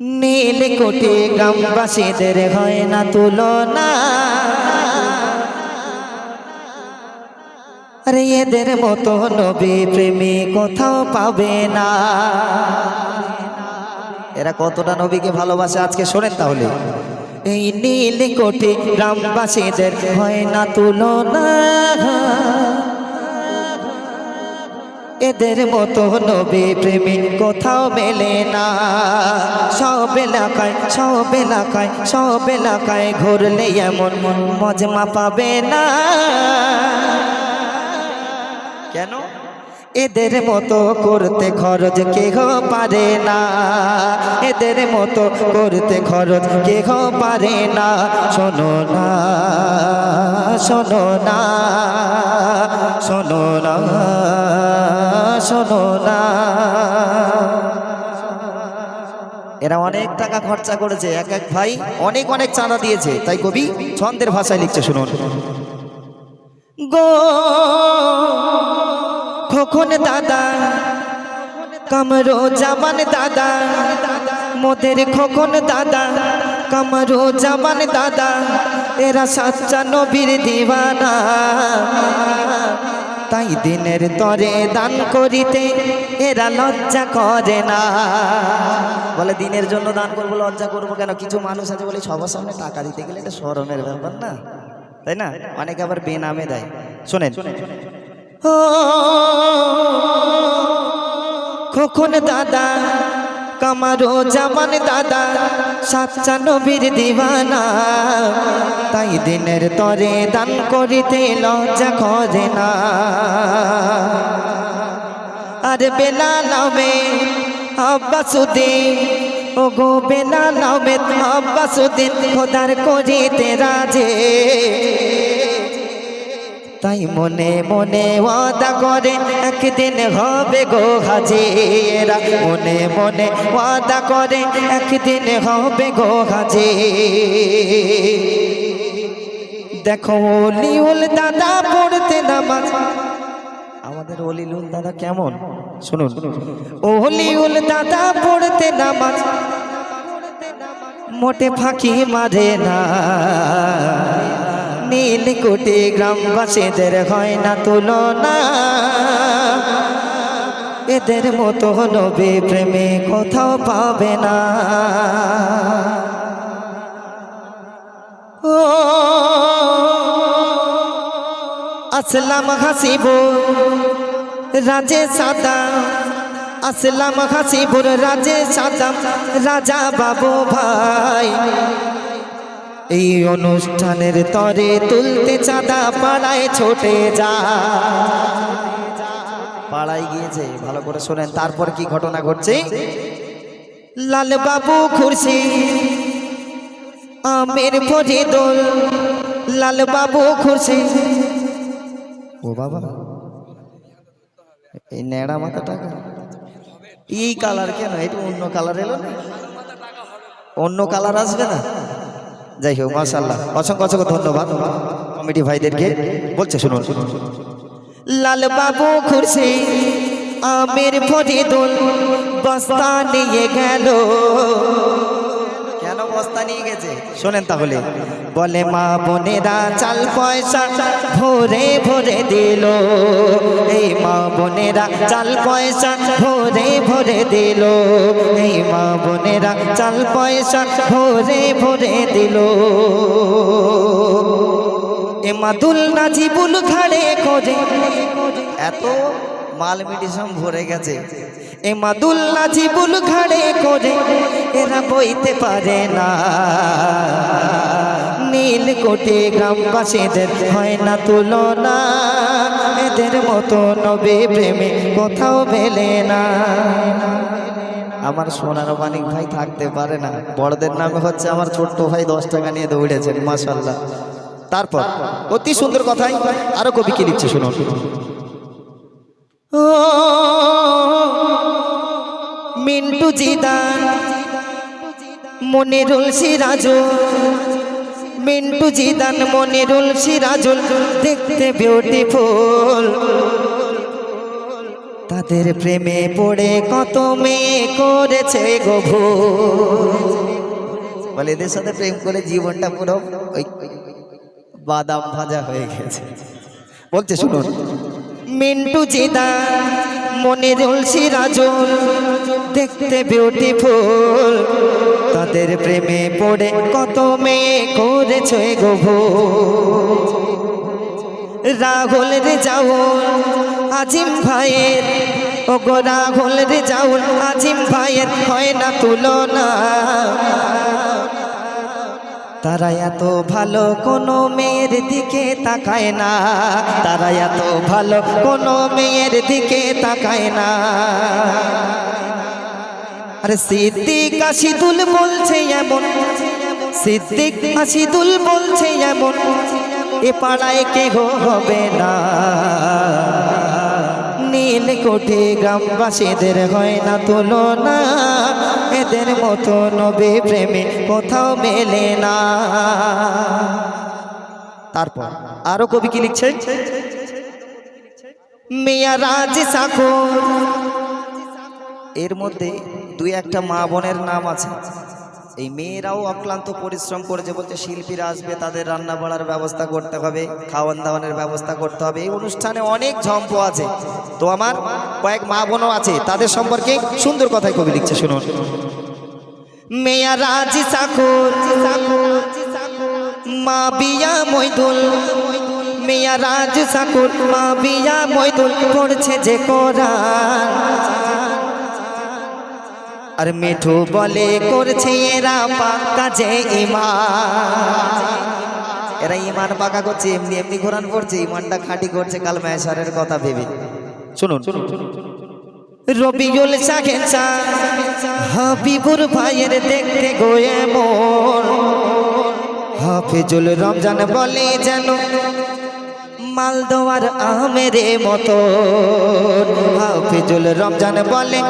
নীল কোটি গ্রামবাসীদের হয় না তুলনা। আরে এদের মতো নবী প্রেমী কোথাও পাবে না। এরা কতটা নবীকে ভালোবাসে আজকে শোনেন তাহলে। এই নীল কোটি গ্রামবাসীদের হয় না তুলনা। এদের মতো নবী প্রেমী কোথাও মেলে না। সব এলাকায় সব এলাকায় সব এলাকায় ঘুরলে এমন মজমা পাবে না। কেন? এদের মতো করতে খরচ কেহ পারে না। এদের মতো করতে খরচ কেহ পারে না। শোনো না শোনো না শোনো না। শোনো না। এরা অনেক টাকা খরচা করেছে, এক এক ভাই অনেক অনেক চাঁদা দিয়েছে। তাই কবি ছন্দের ভাষায় লিখছে, শুনুন। গো, খোকন দাদা, কামরো জামান দাদা, মোদের খোকন দাদা, কামরো জামান দাদা, এরা সাচ্চা নবীর দিওয়ানা তাই দিনের তরে দান করিতে এরা লজ্জা করে না। বলে, দিনের জন্য দান করব, লজ্জা করব কেন? কিছু মানুষ আছে বলে সবার সামনে টাকা দিতে গেলে এটা শরমের ব্যাপার না। তাই না? অনেকে আবার বেনামে দেয়। শোনেন। কখন দাদা কামারো জামান দাদা সাচ্চা নবীর দিওয়ানা তাই দিনের তরে দান করিতে লজ্জা করে না। আর বেলা নামে আব্বাসুদ্দিন ও গো বেলা নামে আব্বাসুদ্দিন, খোদার করিতে রাজে। তাই মনে মনে ওয়াদা করে, একদিন হবে গো হাজি এরা মনে মনে ওয়াদা করে, একদিন হবে গো হাজি দেখো অলিউল দাদা পড়তে নামাজ। আমাদের অলিউল দাদা কেমন? শুনুন। অলিউল দাদা পড়তে নামাজ। মোটে ফাঁকি মারে না। নীল কোটি গ্রামবাসীদের হয় না তুলনা। এদের মতো নবী প্রেমে কোথাও পাবে না। ও আসলাম হাসিব রাজে সাদা। আসলাম হাসিবুর রাজে সাদা। রাজা বাবু ভাই। এই অনুষ্ঠানের তরে তুলতে চাঁদা পাড়ায় ছোটে যা। পাড়ায় গিয়েছে, ভালো করে শোনেন, তারপর কি ঘটনা ঘটছে? লাল বাবু খুরশি, আমের ফরিদুল লাল বাবু খুরশি। ও বাবা, এই ন্যাড়া মাথা টাকা? এই কালার কেন? এটা অন্য কালার এলো না? অন্য কালার আসবে না? যাই হোক মাসাল্লাহ অসংখ্য অসংখ্য ধন্যবাদ। কমিটি ভাইদেরকে বলছে, শুনুন। লাল বাবু খুরশি, আমির ফরিদুল, বস্তা নিয়ে গেল। বস্তা নিয়ে গেছে। শোনেন তাহলে। বলে, মা বোনেরা, চাল পয়সা ভরে ভরে দিল। এই মা বোনেরা, চাল পয়সা ভরে ভরে দিল। এই মা বোনেরা, চাল পয়সা ভরে ভরে দিল। এ মাদুল নাজিবুল ঘাড়ে করে এত মাল মেডিসিন ভরে গেছে। এ মাদুল নাজিবুল ঘাড়ে করে, এরা বইতে পারে না। নীল কোটে গ্রামবাসীদের হয় না তুলনা, এদের মতো নবী প্রেমে কোথাও মেলে না। আমার সোনার মানিক ভাই থাকতে পারে না। বড়দের নামে হচ্ছে আমার ছোট্ট ভাই দশ টাকা নিয়ে দৌড়েছেন মাসাল্লাহ তারপর, অতি সুন্দর কথাই আরও কবি কি লিখছে শুনুন। ও মিন্টু জিদান মনিরুল সিরাজুল মিন্টু জিদান মনিরুল সিরাজুল দেখতে বিউটিফুল তাদের প্রেমে পড়ে কত মেয়ে করেছে গভু বলে এদের সাথে প্রেম করে জীবনটা পুরো ওই বাদাম ভাজা হয়ে গেছে। বলছে শুনুন। মিন্টু জিদা মনিরুল সিরাজুল দেখতে বিউটিফুল তাদের প্রেমে পড়ে কত মেয়ে করেছে গভু রাহুল রে যাও আজিম ভাইয়ের। ও গো রাহুল রে যাও আজিম ভাইয়ের হয় না তুলনা। তারা এত ভালো কোনো মেয়ের দিকে তাকায় না। তারা এত ভালো কোনো মেয়ের দিকে তাকায় না। আরে সিদ্দিক আশিদুল বলছে এমন, সিদ্দিক আশিদুল বলছে এমন, এ পাড়ায় কেহ হবে না। নীল কোঠে গ্রামবাসীদের হয় না তুলনা এদের মতো নবী প্রেমে কোথাও মেলে না। তারপর আরও কবি কি লিখছেন? মিয়া এর মধ্যে দুই একটা মা বোনের নাম আছে। এই মেয়েরাও অক্লান্ত পরিশ্রম করেছে বলছে শিল্পীরা আসবে, তাদের রান্না বাড়ার ব্যবস্থা করতে হবে, খাওয়ান দাওয়ানের ব্যবস্থা করতে হবে। এই অনুষ্ঠানে অনেক ঝম্প আছে। তো আমার কয়েক মা বোনও আছে, তাদের সম্পর্কে সুন্দর কথাই কবি লিখছে, শুনুন। মেয়া রাজি সাকুর, মা বিয়া মৈদুল মেয়া রাজ মা বিয়া পড়ছে যে কোরআন। আর মিঠু বলে করছে এরা পাক্কা যে ইমান। এরা ইমান পাকা করছে, এমনি এমনি কোরআন পড়ছে ইমানটা খাঁটি করছে কাল মেশারের কথা ভেবে। শুনুন। রবিউল শাহেন হাবিবুর ভাইয়ের দেখতে গোয়ে মন হাফিজুল রমজান বলে যেন মালদোয়ার আমেরে মতো। হাফিজুল রমজান বলে,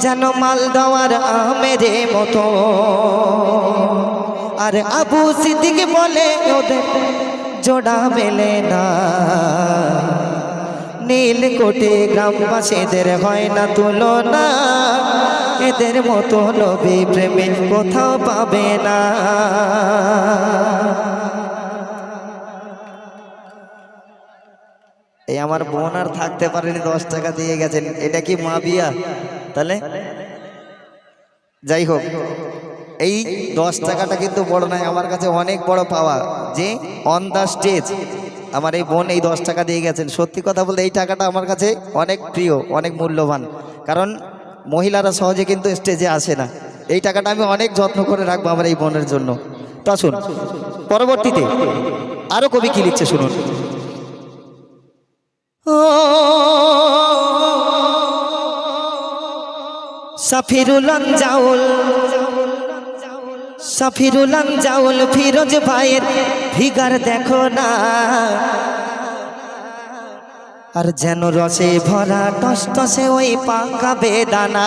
যেন মালদোয়ার আমেরে মতো। আর আবু সিদ্দিক বলে, ওদের জোড়া মেলে না। নীল কোটে গ্রামবাসীদের হয় না তুলনা। এদের মতো নবী প্রেমে কোথাও পাবে না। এই আমার বোন আর থাকতে পারেনি দশ টাকা দিয়ে গেছেন। এটা কি মা বিয়া? তাহলে? যাই হোক এই দশ টাকাটা কিন্তু বড় নয় আমার কাছে অনেক বড় পাওয়া। যে অন দ্য স্টেজ আমার এই বোন এই দশ টাকা দিয়ে গেছেন। সত্যি কথা বলতে এই টাকাটা আমার কাছে অনেক প্রিয় অনেক মূল্যবান। কারণ মহিলারা সহজে কিন্তু স্টেজে আসে না। এই টাকাটা আমি অনেক যত্ন করে রাখব আমার এই বোনের জন্য। তো আসুন পরবর্তীতে আরও কবি কি লিখছে শুনুন। সাফিরুল জাউল সাফিরুল জাউল ফিরোজ ভাইয়ের ফিগার দেখো না। আর যেন রসে ভরা টস টসে ওই পাকা বেদানা।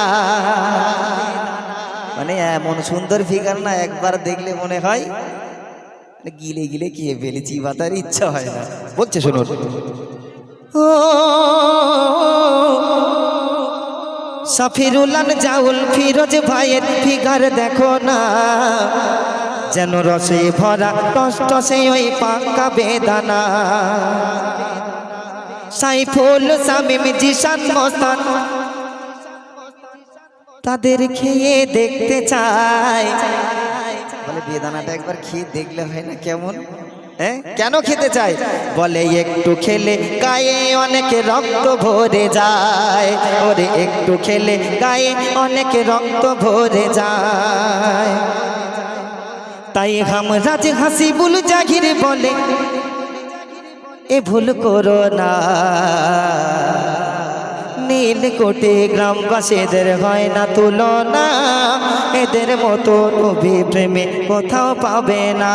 মানে এমন সুন্দর ফিগার না একবার দেখলে মনে হয় মানে গিলে গিলে খেয়ে ফেলেছি বাতার ইচ্ছা হয় না। বলছে শুনুন। ও সাফিরুলান জাউল ফিরোজ ভাইয়ের ফিগার দেখো না। যেন রসে ভরা, টস টসে ওই পাকা বেদানা। সাইফুল সামিম, জিশান মস্তান, তাদের খেয়ে দেখতে চায়। বলে বেদানাটা একবার খেয়ে দেখলে হয় না কেমন? কেন খেতে চায়? বলে, একটু খেলে গায়ে অনেক রক্ত ভরে যায়। ওরে, একটু খেলে গায়ে অনেক রক্ত ভরে যায়। তাই হামরাজ হাসিবুল জাহির বলে, এ ভুল করো না। কোটে গ্রামবাসীদের হয় না তুলনা। এদের মতো নবী প্রেমে কোথাও পাবে না।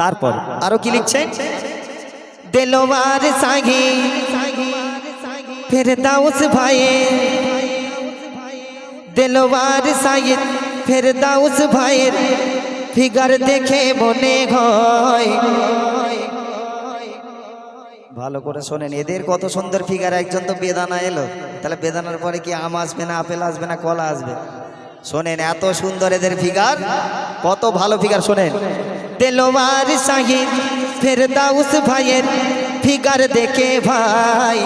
তারপর আরও কি লিখছে? দেলোয়ার সাহি ফের দাউস ভাইয়ে। দেলোয়ার সাইদ ফের দাউস ভাইয়ের ফিগার দেখে মনে হয় ভালো করে শোনেন, এদের কত সুন্দর ফিগার একজন তো বেদানা এলো। তাহলে বেদানার পরে কি আম আসবে না, আপেল আসবে না, কলা আসবে? শোনেন, এত সুন্দর এদের ফিগার কত ভালো ফিগার শোনেন। তেলোয়ার ফের ফেরদাউস ভাইয়ের ফিগার দেখে ভাই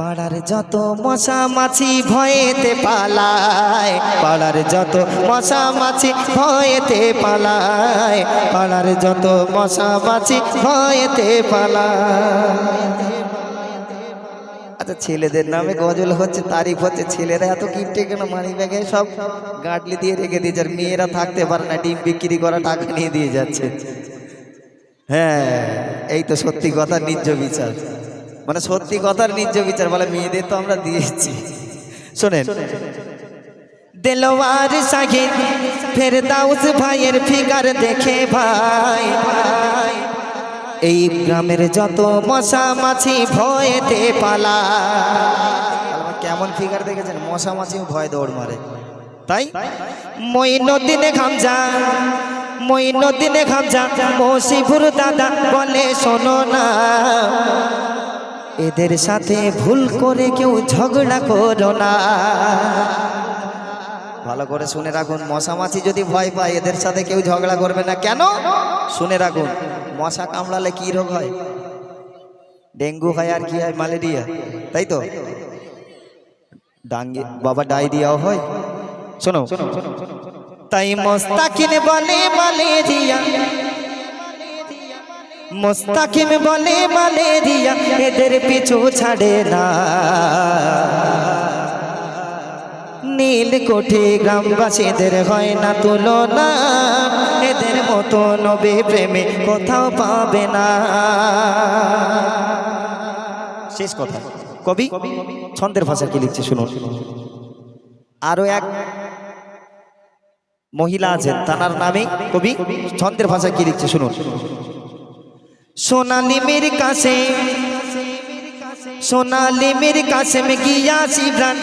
পাড়ার যত মশা মাছি ভয়েতে পালায়, পাড়ার যত মশা মাছি ভয়েতে পালায়, পাড়ার যত মশা মাছি ভয়েতে পালায়। আচ্ছা ছেলেদের নামে গজল হচ্ছে, তারিফ হচ্ছে, ছেলেরা এত কিপটে কেন মানি ব্যাগে সব গাডলি দিয়ে রেখে দিয়েছে আর মেয়েরা থাকতে পারে না, ডিম বিক্রি করা টাকা নিয়ে দিয়ে যাচ্ছে। হ্যাঁ এই তো সত্যি কথা নিজ বিচার মানে সত্যি কথার নিজ বিচার বলে মেয়েদের তো আমরা দিয়েছি। শোনেন। দেলোয়ার ফের ফেরদাউস ভাইয়ের ফিগার দেখে ভাই এই গ্রামের যত মশা মাছি ভয়েতে পালা। কেমন ফিগার দেখেছেন? মশা মাছি ভয় দৌড় মারে। তাই? মই নদিনে ঘামজা মই নদিনে ঘামজা মসিফুর দাদা বলে শোনো না। এদের সাথে ভুল করে কেউ ঝগড়া করো না। ভালো করে শুনে রাখুন, মশা মাছি যদি ভয় পায়, এদের সাথে কেউ ঝগড়া করবে না। কেন? শুনে রাখুন, মশা কামড়ালে কি রোগ হয়? ডেঙ্গু হয় আর কি হয়? ম্যালেরিয়া, তাই তো? ডাঙ্গি, বাবা ডায়রিয়াও হয়। শোনো, তাই মোস্তাকিন বলে ম্যালেরিয়া মোস্তাকিম বলে ম্যালেরিয়া এদের পিছু ছাড়ে না। নীল কোঠে গ্রামবাসীদের হয় না তুলনা, এদের মতো নবে প্রেমে কোথাও পাবে না। শেষ কথা। কবি ছন্দের ভাষা কি লিখছে শুনুন? আরও এক মহিলা আছেন তার নামে কবি ছন্দের ভাষা কি লিখছে শুনুন? সোনালি মের কাছে সোনালি মের কাছে মে গিয়া শিবরান।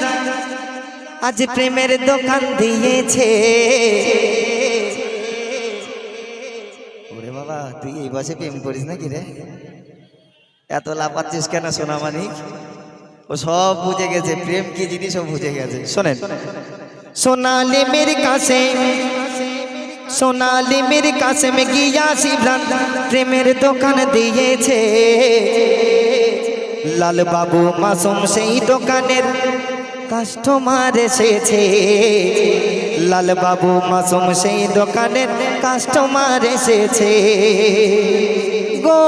আজ প্রেমের দোকান দিয়েছে। ওরে বাবা তুই এই বসে প্রেম করিস নাকি রে? এত লাফাচ্ছিস কেন সোনা মানিক ও সব বুঝে গেছে প্রেম কি জিনিস ও বুঝে গেছে। শোনেন সোনালি মের কাছে সোনালি মের কাছে মে গিয়া শিবরান প্রেমের দোকান দিয়েছে। লাল বাবু মাসুম সেই দোকানের কাস্টমার এসেছে। লাল বাবু মাসুম সেই দোকানের কাস্টমার এসেছে। গো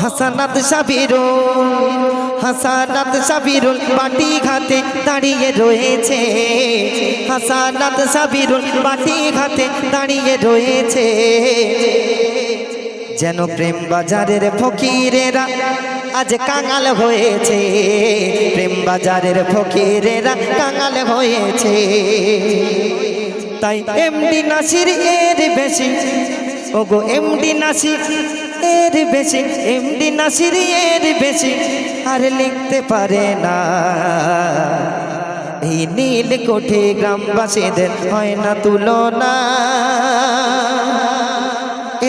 হাসানাত সাবিরুল হাসানাত সাবিরুল বাটি ঘাতে দাঁড়িয়ে রয়েছে। হাসানাত সাবিরুল বাটি ঘাতে দাঁড়িয়ে রয়েছে। যেন প্রেম বাজারের ফকিরেরা আজ কাঙাল হয়েছে। প্রেম বাজারের ফকিরেরা কাঙাল হয়েছে। তাই এমডি নাসির এর বেশি, ওগো এমডি নাসির এর বেশি, এমডি নাসির এর বেশি, আর লিখতে পারে না। এই নীল কোঠে গ্রামবাসীদের হয় না তুলনা।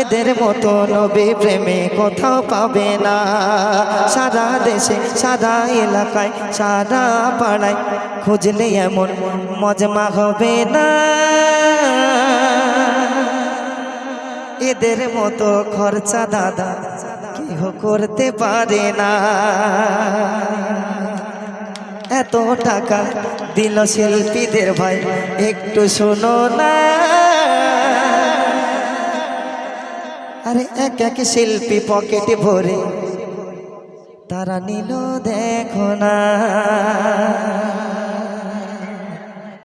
এদের মতো নবী প্রেমে কোথাও পাবে না। সারা দেশে, সারা এলাকায়, সারা পাড়ায় খুঁজলে এমন মজমা হবে না। এদের মতো খরচা দাদা, কেহ করতে পারে না। এত টাকা দিল শিল্পীদের ভাই, একটু শোনো না। আরে এক এক শিল্পী পকেটে ভরে, তারা নিল দেখো না।